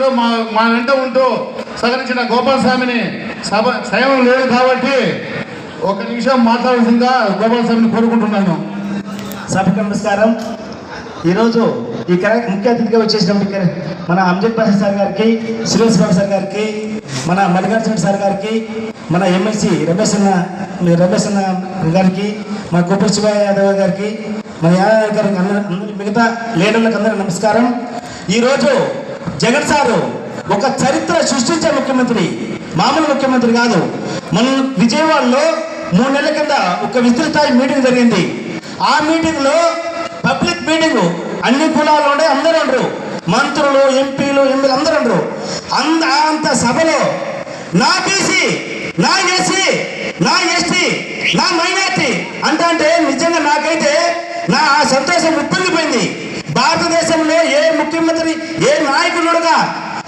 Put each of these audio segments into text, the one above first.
ఉంటూ మా మా వెంట ఉంటూ సహకరించిన గోపాలస్వామిని సభ సయం లేదు కాబట్టి ఒక నిమిషం మాట్లాడాల్సిందిగా గోపాలస్వామిని కోరుకుంటున్నాను. సభకు నమస్కారం. ఈరోజు ఈ ముఖ్య అతిథిగా వచ్చేసినప్పుడు ఇక్కడ మన అంజద్ ప్రసాద్ సార్ గారికి సురేష్ బాబు సార్ గారికి మన మల్లికార్జున సార్ గారికి మన ఎంఎస్సి రమేష్ అన్న రమేష్ అన్న గారికి మన గోపాల్ శివ యాదవ్ గారికి మన యాదవ్ గారికి అందరి మిగతా లీడర్లకు అందరూ నమస్కారం. ఈరోజు జగన్ సారు ఒక చరిత్ర సృష్టించే ముఖ్యమంత్రి మామూలు ముఖ్యమంత్రి కాదు. మన విజయవాడలో మూడు నెలల కింద ఒక విస్తృత మీటింగ్ జరిగింది. ఆ మీటింగ్లో పబ్లిక్ మీటింగ్ అన్ని కులాలు ఉండే అందరూ ఉండరు. మంత్రులు ఎంపీలు ఎంపీలు అందరూ ఉండరు. అంత అంత సభలో నా బీసీ నా ఎస్సీ నా ఎస్టీ నా మైనార్టీ అంటే అంటే నిజంగా నాకైతే నా ఆ సంతోషం ఉప్పొంగిపోయింది. భారతదేశంలో ఏ ముఖ్యమంత్రి నాయకులుగా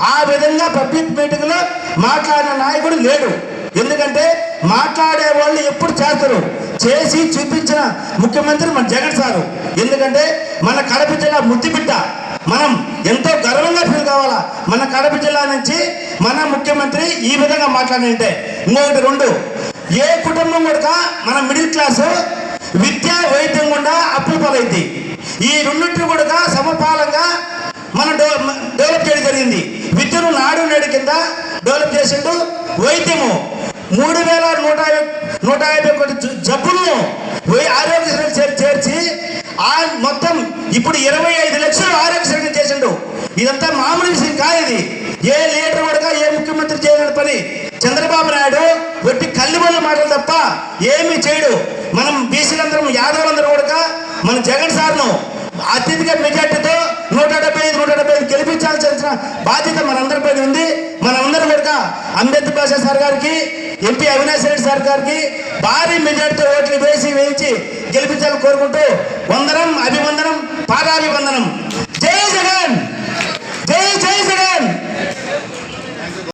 ఆ విధంగా పబ్లిక్ మీటింగ్లో మాట్లాడిన నాయకుడు లేడు. ఎందుకంటే మాట్లాడే వాళ్ళు ఎప్పుడు చేస్తారు. చేసి చూపించిన ముఖ్యమంత్రి మన జగన్ సారు. ఎందుకంటే మన కడప జిల్లా ముద్దుబిడ్డ. మనం ఎంతో గర్వంగా ఫీల్ కావాలా? మన కడప జిల్లా నుంచి మన ముఖ్యమంత్రి ఈ విధంగా మాట్లాడితే ఇంకొకటి రెండు. ఏ కుటుంబం కూడా మన మిడిల్ క్లాస్ విద్య వైద్యం గుండా అప్పుల పాలైంది ఈ రెండింటిని కూడా సమపాలంగా మన జరిగింది. విద్యను నాడు నేడు కింద డెవలప్ చేసిండు వైద్యము. మూడు వేల నూట నూట యాభై ఒకటి జ- జబ్బులను ఆరోగ్యశ్రీ చేర్చి ఆ మొత్తం ఇప్పుడు ఇరవై ఐదు లక్షలు ఆరోగ్యశ్రీ చేసిండు. ఇదంతా మామూలు విషయం కాదు ఇది. ఏ లీడర్ కూడా ఏ ముఖ్యమంత్రి చేయలేని పని. చంద్రబాబు నాయుడు వెట్టి కల్లిబొల్ల మాటలు తప్ప ఏమీ చేయడు. మనం బీసీలందరం యాదవులందరూ కూడా మన జగన్ సార్ను అత్యధిక మెజార్టీతో నూట డెబ్బై ఐదు నూట డెబ్బై ఐదు గెలిపించాల్సిన బాధ్యత మనందరిపై ఉంది. మనందరం కూడా అంబేద్కర్ భాషా సార్ గారికి ఎంపీ అవినాష్ రెడ్డి సార్ గారికి భారీ మెజార్టీతో ఓట్లు వేసి వేయించి గెలిపించాలని కోరుకుంటూ వందనం అభివందనం పాదాభివందనం.